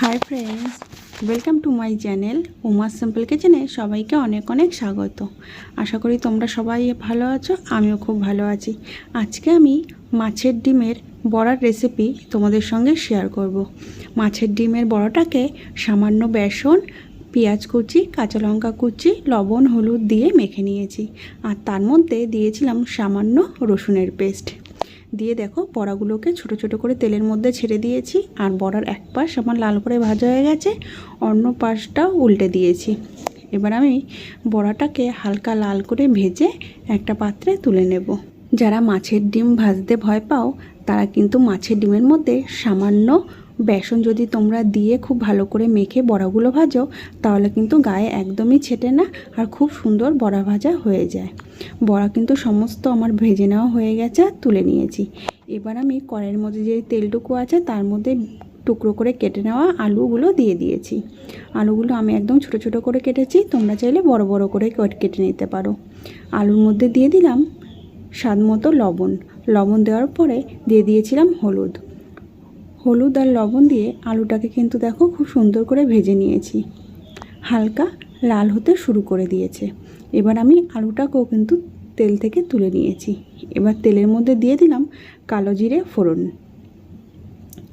Hi friends welcome to my channel Umar simple কিচেনে সবাইকে অনেক অনেক স্বাগত। আশা করি তোমরা সবাই ভালো আছো, আমিও খুব ভালো আছি। আজকে আমি মাছের ডিমের বড়ার রেসিপি তোমাদের সঙ্গে শেয়ার করব। মাছের ডিমের বড়াটাকে সামান্য বেসন, পেঁয়াজ কুচি, কাঁচা লঙ্কা কুচি, লবণ, হলুদ দিয়ে মেখে নিয়েছি। আর তার মধ্যে দিয়েছিলাম সামান্য রসুনের পেস্ট দিয়ে দেখো বড়াগুলোকে ছোট ছোট করে তেলের মধ্যে ছেড়ে দিয়েছি আর বড়ার এক পাশ আমার লাল করে ভাজা হয়ে গেছে, অন্য পাশটাও উল্টে দিয়েছি। এবার আমি বড়াটাকে হালকা লাল করে ভেজে একটা পাত্রে তুলে নেব। যারা মাছের ডিম ভাজতে ভয় পাও, তারা কিন্তু মাছের ডিমের মধ্যে সামান্য বেসন যদি তোমরা দিয়ে খুব ভালো করে মেখে বড়াগুলো ভাজো, তাহলে কিন্তু গায়ে একদমই ছেটে না আর খুব সুন্দর বড়া ভাজা হয়ে যায়। বড়া কিন্তু সমস্ত আমার ভেজে নেওয়া হয়ে গেছে আর তুলে নিয়েছি। এবার আমি কড়াইয়ের মধ্যে যে তেলটুকু আছে, তার মধ্যে টুকরো করে কেটে নেওয়া আলুগুলো দিয়ে দিয়েছি। আলুগুলো আমি একদম ছোট ছোট করে কেটেছি, তোমরা চাইলে বড় বড় করে কেটে নিতে পারো। আলুর মধ্যে দিয়ে দিলাম স্বাদ মতো লবণ। লবণ দেওয়ার পরে দিয়ে দিয়েছিলাম হলুদ। হলুদ আর লবণ দিয়ে আলুটাকে কিন্তু দেখো খুব সুন্দর করে ভেজে নিয়েছি। হালকা লাল হতে শুরু করে দিয়েছে। এবার আমি আলুটাকেও কিন্তু তেল থেকে তুলে নিয়েছি। এবার তেলের মধ্যে দিয়ে দিলাম কালো জিরে ফোড়ন।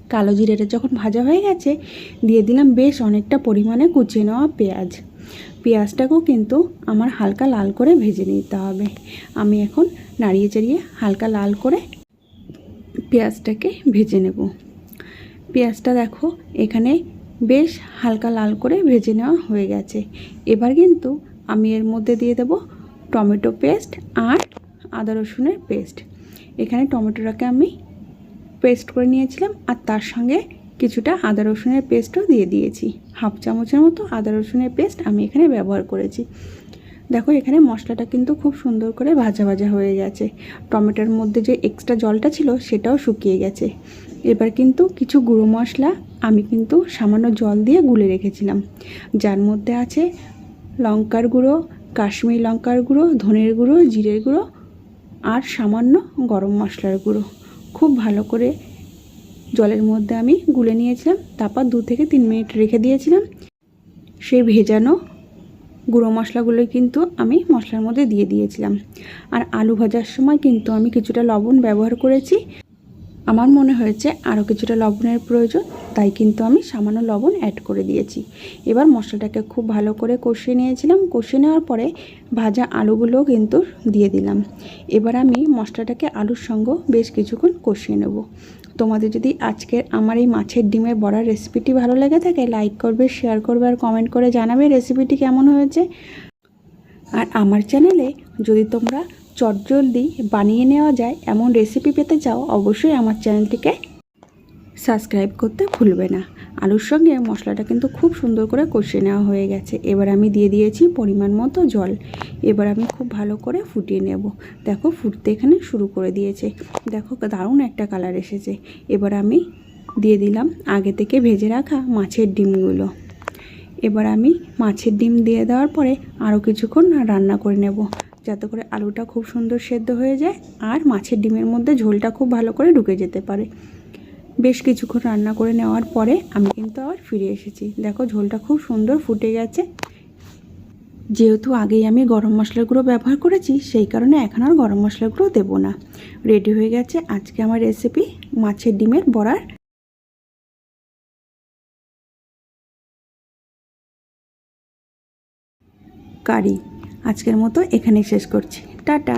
কালো জিরেটা যখন ভাজা হয়ে গেছে, দিয়ে দিলাম বেশ অনেকটা পরিমাণে কুচিয়ে নেওয়া পেঁয়াজ। পেঁয়াজটাকেও কিন্তু আমার হালকা লাল করে ভেজে নিতে হবে। আমি এখন নাড়িয়ে চাড়িয়ে হালকা লাল করে পেঁয়াজটাকে ভেজে নেব। পেঁয়াজটা দেখো, এখানে বেশ হালকা লাল করে ভেজে নেওয়া হয়ে গেছে। এবার কিন্তু আমি এর মধ্যে দিয়ে দেব টমেটো পেস্ট আর আদা রসুনের পেস্ট। এখানে টমেটোটাকে আমি পেস্ট করে নিয়েছিলাম আর তার সঙ্গে কিছুটা আদা রসুনের পেস্টও দিয়ে দিয়েছি। হাফ চামচের মতো আদা রসুনের পেস্ট আমি এখানে ব্যবহার করেছি। দেখো, এখানে মশলাটা কিন্তু খুব সুন্দর করে ভাজা ভাজা হয়ে গেছে। টমেটোর মধ্যে যে এক্সট্রা জলটা ছিল সেটাও শুকিয়ে গেছে। এবার কিন্তু কিছু গুঁড়ো মশলা আমি কিন্তু সামান্য জল দিয়ে গুলে রেখেছিলাম। যার মধ্যে আছে লঙ্কার গুঁড়ো, কাশ্মীরি লঙ্কার গুঁড়ো, ধনের গুঁড়ো, জিরের গুঁড়ো আর সামান্য গরম মশলার গুঁড়ো। খুব ভালো করে জলের মধ্যে আমি গুলে নিয়েছিলাম, তারপর দু থেকে তিন মিনিট রেখে দিয়েছিলাম। সেই ভেজানো গুঁড়ো মশলাগুলোই কিন্তু আমি মশলার মধ্যে দিয়ে দিয়েছিলাম। আর আলু ভাজার সময় কিন্তু আমি কিছুটা লবণ ব্যবহার করেছি। আমার মনে হয়েছে আরও কিছুটা লবণের প্রয়োজন, তাই কিন্তু আমি সামান্য লবণ অ্যাড করে দিয়েছি। এবার মশলাটাকে খুব ভালো করে কষিয়ে নিয়েছিলাম। কষিয়ে নেওয়ার পরে ভাজা আলুগুলোও কিন্তু দিয়ে দিলাম। এবার আমি মশলাটাকে আলুর সঙ্গে বেশ কিছুক্ষণ কষিয়ে নেব। তোমাদের যদি আজকের আমার এই মাছের ডিমের বড়ার রেসিপিটি ভালো লেগে থাকে লাইক করবে শেয়ার করবে আর কমেন্ট করে জানাবে রেসিপিটি কেমন হয়েছে। আর আমার চ্যানেলে যদি তোমরা চটজলদি বানিয়ে নেওয়া যায় এমন রেসিপি পেতে চাও, অবশ্যই আমার চ্যানেলটিকে সাবস্ক্রাইব করতে ভুলবে না। আলুর সঙ্গে মশলাটা কিন্তু খুব সুন্দর করে কষিয়ে নেওয়া হয়ে গেছে। এবার আমি দিয়ে দিয়েছি পরিমাণ মতো জল। এবার আমি খুব ভালো করে ফুটিয়ে নেব। দেখো ফুটতে এখানে শুরু করে দিয়েছে। দেখো দারুণ একটা কালার এসেছে। এবার আমি দিয়ে দিলাম আগে থেকে ভেজে রাখা মাছের ডিমগুলো। এবার আমি মাছের ডিম দিয়ে দেওয়ার পরে আরও কিছুক্ষণ রান্না করে নেব। যাতে করে আলুটা খুব সুন্দর সেদ্ধ হয়ে যায় আর মাছের ডিমের মধ্যে ঝোলটা খুব ভালো করে ঢুকে যেতে পারে। বেশ কিছুক্ষণ রান্না করে নেওয়ার পরে আমি কিন্তু আবার ফিরে এসেছি। দেখো ঝোলটা খুব সুন্দর ফুটে গেছে। যেহেতু আগেই আমি গরম মশলার গুঁড়ো ব্যবহার করেছি, সেই কারণে এখন আর গরম মশলার গুঁড়ো দেবো না। রেডি হয়ে গেছে আজকে আমার রেসিপি মাছের ডিমের বড়ার। কারি। আজকের মতো এখানেই শেষ করছি। টাটা।